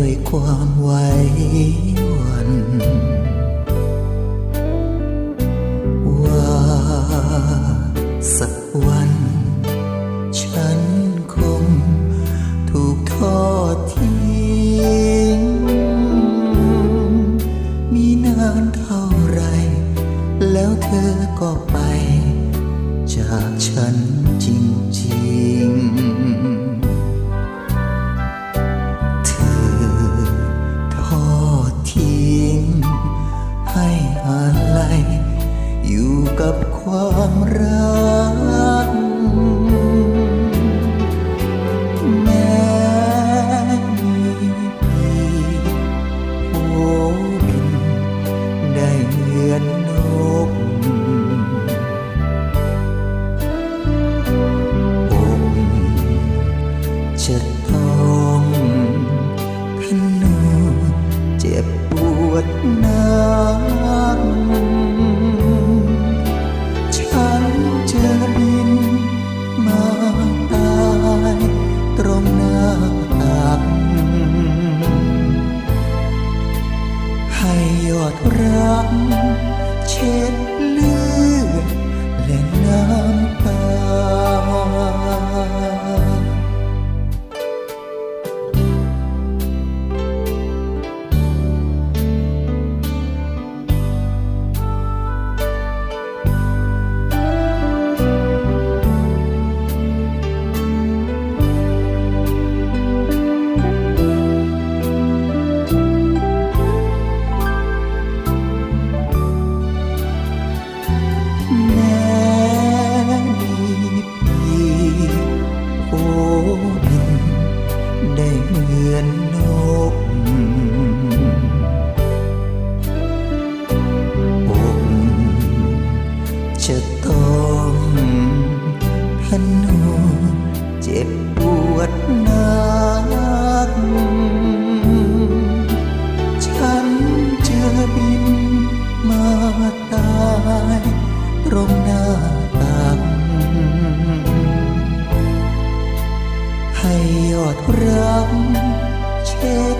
ด้วยความไว้วันว่าสักวัน ฉันคงถูกทอดทิ้ง มีนานเท่าไร แล้วเธอก็ไป จากฉันจริ กับความรัก แม้มีปีโผบินได้เหมือนนกองจะต้องทนเจ็บปวดนักากให้ยอดรักเช็ดเลือดและน้ำ ต้องทนุเจ็บปวดนักฉันจะบินมาตายตรงหน้าตักให้ยอดรักเช็ด